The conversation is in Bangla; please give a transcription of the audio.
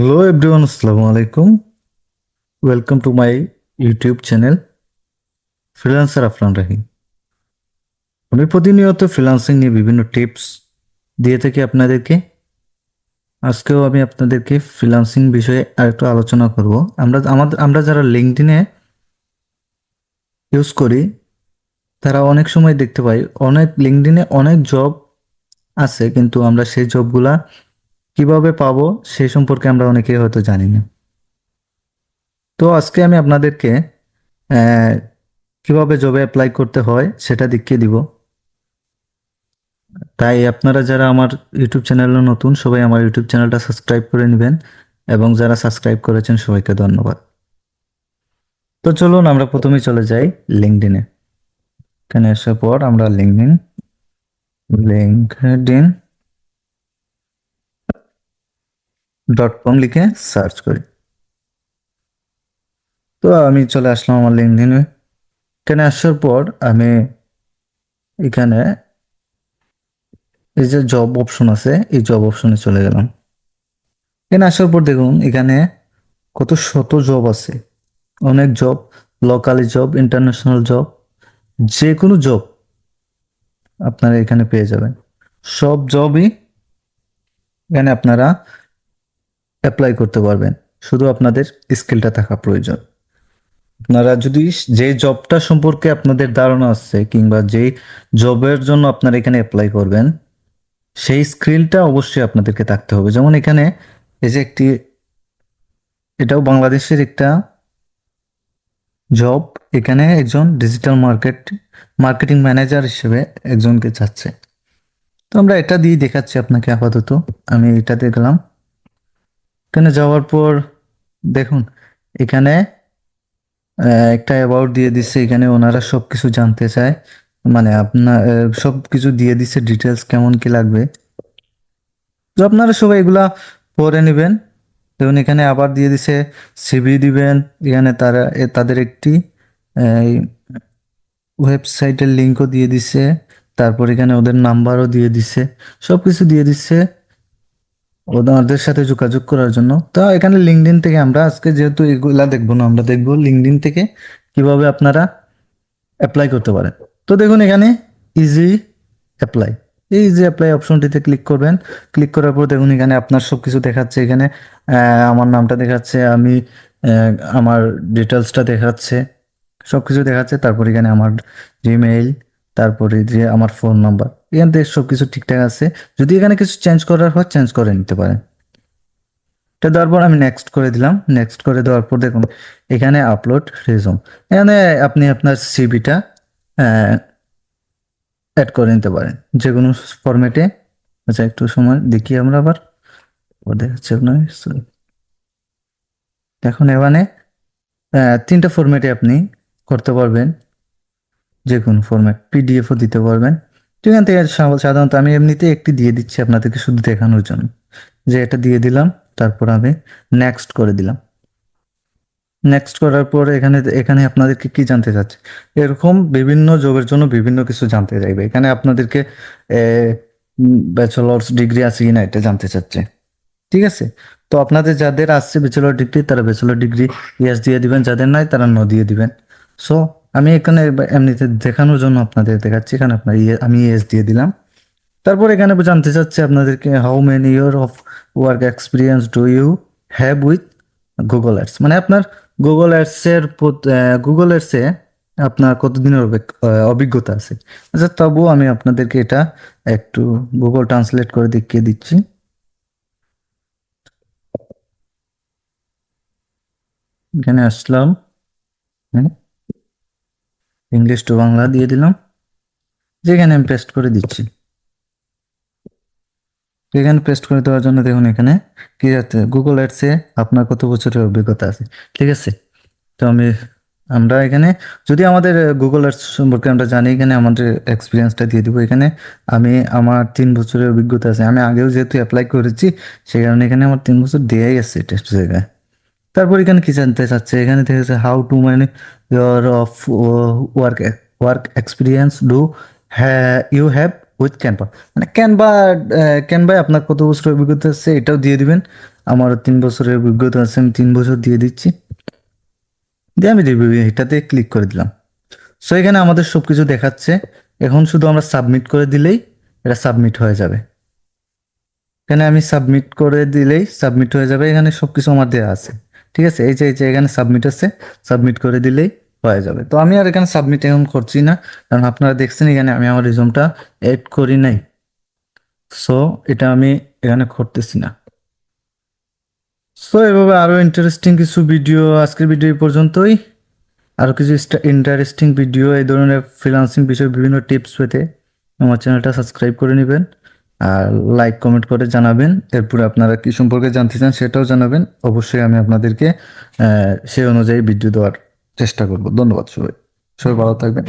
হ্যালো এভরিওয়ান আসসালামু আলাইকুম welcome to my YouTube channel freelancer Afran Rahim আমি প্রতিনিয়ত ফ্রিল্যান্সিং নিয়ে বিভিন্ন টিপস দিয়ে থাকি আপনাদেরকে। আজকেও আমি আপনাদেরকে ফ্রিল্যান্সিং বিষয়ে আরেকটু আলোচনা করব। আমরা, আমাদের, আমরা যারা লিঙ্কডিনে ইউজ করি, তারা অনেক সময় দেখতে পাই, অনেক লিঙ্কডিনে অনেক জব আছে, কিন্তু আমরা সেই জবগুলা কীভাবে পাবো সেই সম্পর্কে আমরা অনেকেই হয়তো জানি না। তো আজকে আমি আপনাদেরকে কীভাবে জবে অ্যাপ্লাই করতে হয় সেটা দেখিয়ে দিব। তাই আপনারা যারা আমার ইউটিউব চ্যানেলে নতুন, সবাই আমার ইউটিউব চ্যানেলটা সাবস্ক্রাইব করে নেবেন এবং যারা সাবস্ক্রাইব করেছেন সবাইকে ধন্যবাদ। তো চলুন আমরা প্রথমেই চলে যাই লিঙ্কডিনে এখানে আসার পর আমরা লিঙ্কডিন লিঙ্কডিন ডট কম লিখে সার্চ করি। তো আমি চলে আসলাম আমার লিঙ্কডিনে এখানে আসার পর আমি এখানে এই যে জব অপশন আছে, এই জব অপশনে চলে গেলাম। এখানে আসার পর দেখুন, এখানে কত শত জব আছে। অনেক job locally job international job যে কোনো জব আপনারা এখানে পেয়ে যাবেন। সব জবই এখানে আপনারা অ্যাপ্লাই করতে পারবেন। শুধু আপনাদের স্কিলটা থাকা প্রয়োজন। আপনারা যদি যে জবটা সম্পর্কে আপনাদের ধারণা আছে কিংবা যে জবের জন্য আপনারা এখানে অ্যাপ্লাই করবেন, সেই স্কিলটা অবশ্যই আপনাদেরকে থাকতে হবে। যেমন এখানে এই যে একটি, এটাও বাংলাদেশের একটা জব এখানে একজন ডিজিটাল মার্কেট মার্কেটিং ম্যানেজার হিসেবে একজনকে চাচ্ছে। তো আমরা এটা দিয়ে দেখাচ্ছি আপনাকে আপাতত। আমি এটা দেখলাম। এখানে যাওয়ার পর দেখুন, এখানে একটা অ্যাবাউট দিয়ে দিচ্ছে এখানে ওনারা সব কিছু জানতে চায়। মানে আপনার সব কিছু দিয়ে দিচ্ছে ডিটেলস কেমন কি লাগবে। তো আপনারা সবাই এগুলা পড়ে নেবেন। দেখুন, এখানে আবার দিয়ে দিছে সিভি দিবেন। এখানে তারা তাদের একটি ওয়েবসাইটের লিঙ্কও দিয়ে দিছে। তারপর এখানে ওদের নাম্বারও দিয়ে দিছে। সব কিছু দিয়ে দিচ্ছে ওনাদের সাথে যোগাযোগ করার জন্য। তো এখানে লিঙ্কডিন থেকে আমরা আজকে যেহেতু এগুলা দেখব না, আমরা দেখব লিঙ্কডিন থেকে কীভাবে আপনারা অ্যাপ্লাই করতে পারেন। তো দেখুন এখানে ইজি অ্যাপ্লাই এই ইজি অ্যাপ্লাই অপশনটিতে ক্লিক করবেন। ক্লিক করার পর দেখুন এখানে আপনার সব কিছু দেখাচ্ছে। এখানে আমার নামটা দেখাচ্ছে, আমি আমার ডিটেলসটা দেখাচ্ছে সব কিছু দেখাচ্ছে। তারপর এখানে আমার জিমেইল তারপরে যে আমার ফোন নাম্বার এখান থেকে সব কিছু ঠিকঠাক আছে। যদি এখানে কিছু চেঞ্জ করার হয় চেঞ্জ করে নিতে পারেন। এটা দেওয়ার পর আমি নেক্সট করে দিলাম। নেক্সট করে দেওয়ার পর দেখুন, এখানে আপলোড রেজুম এখানে আপনি আপনার সিভিটা অ্যাড করে নিতে পারেন। যে কোনো ফরম্যাটে আচ্ছা একটু সময় দেখি আমরা আবার। দেখাচ্ছি আপনার। এখন এখানে তিনটা ফরম্যাটে আপনি করতে পারবেন। যে কোনো ফরম্যাট পিডিএফও দিতে পারবেন। তো এখান থেকে সাধারণত আমি এমনিতে একটি দিয়ে দিচ্ছি আপনাদেরকে শুধু দেখানোর জন্য। যে এটা দিয়ে দিলাম, তারপর আমি নেক্সট করে দিলাম। নেক্সট করার পর এখানে এখানে আপনাদেরকে কি জানতে চাচ্ছে? এরকম বিভিন্ন জবের জন্য বিভিন্ন কিছু জানতে চাইবে। এখানে আপনাদেরকে ব্যাচেলার্স ডিগ্রি আছে কিনা এটা জানতে চাচ্ছে। ঠিক আছে? তো আপনাদের যাদের আসছে ব্যাচেলর ডিগ্রি তারা ব্যাচেলর ডিগ্রি ইয়েস দিয়ে দিবেন, যাদের নাই তারা ন দিয়ে দিবেন। সো আমি এখানে এমনিতে দেখানোর জন্য আপনাদের দেখাচ্ছি। এখানে আপনার ইয়ে আমি ইয়েস দিয়ে দিলাম। তারপর এখানে জানতে চাচ্ছি আপনাদেরকে how many year of work experience do you have with Google ads মানে আপনার গুগল অ্যাডসের গুগল অ্যাডসে আপনার কতদিনের অভিজ্ঞ- অভিজ্ঞতা আছে? আচ্ছা তবুও আমি আপনাদেরকে এটা একটু গুগল ট্রান্সলেট করে দেখিয়ে দিচ্ছি। এখানে আসলাম। ইংলিশ টু বাংলা দিয়ে দিলাম। যেখানে আমি পেস্ট করে দিচ্ছি। এখানে পেস্ট করে দেওয়ার জন্য দেখুন এখানে কি যাচ্ছে গুগল অ্যাডসে আপনার কত বছরের অভিজ্ঞতা আছে, ঠিক আছে? তো আমি, আমরা এখানে, যদি আমাদের গুগল অ্যাডস সম্পর্কে আমরা জানি, এখানে আমাদের এক্সপিরিয়েন্সটা দিয়ে দিব। এখানে আমি আমার তিন বছরের অভিজ্ঞতা আছে। আমি আগেও যেহেতু অ্যাপ্লাই করেছি, সেই কারণে এখানে আমার তিন বছর দেয়াই আছে টেস্ট জায়গায়। তারপর এখানে কি জানতে চাচ্ছে? এখানে থেকে হাউ টু মানে your of work work experience do you have with Canva মানে ক্যানভা ক্যানভায় আপনার কত বছর অভিজ্ঞতা আছে এটাও দিয়ে দিবেন। আমারও তিন বছরের অভিজ্ঞতা আছে, আমি তিন বছর দিয়ে দিচ্ছি। দিয়ে আমি এটাতে ক্লিক করে দিলাম। সো এখানে আমাদের সব কিছু দেখাচ্ছে। এখন শুধু আমরা সাবমিট করে দিলেই এটা সাবমিট হয়ে যাবে। এখানে আমি সাবমিট করে দিলেই সাবমিট হয়ে যাবে। এখানে সব কিছু আমার দেওয়া আছে। ঠিক আছে? এই যে এই যে এখানে সাবমিট আছে সাবমিট করে দিলেই হয়ে যাবে। তো আমি আর এখানে সাবমিট এখন করছি না, কারণ আপনারা দেখছেন এখানে আমি আমার রিজমটা এড করি নাই। সো এটা আমি এখানে করতেছি না। সো এভাবে আরও ইন্টারেস্টিং কিছু ভিডিও আজকের ভিডিও পর্যন্তই। আরও কিছু ইন্টারেস্টিং ভিডিও এই ধরনের ফ্রিলান্সিং বিষয়ে বিভিন্ন টিপস পেতে আমার চ্যানেলটা সাবস্ক্রাইব করে নেবেন। আর লাইক কমেন্ট করে জানাবেন। এরপরে আপনারা কি সম্পর্কে জানতে চান সেটাও জানাবেন। অবশ্যই আমি আপনাদেরকে সেই অনুযায়ী ভিডিও দেওয়ার চেষ্টা করব। ধন্যবাদ সবাই। সবাই ভালো থাকবেন।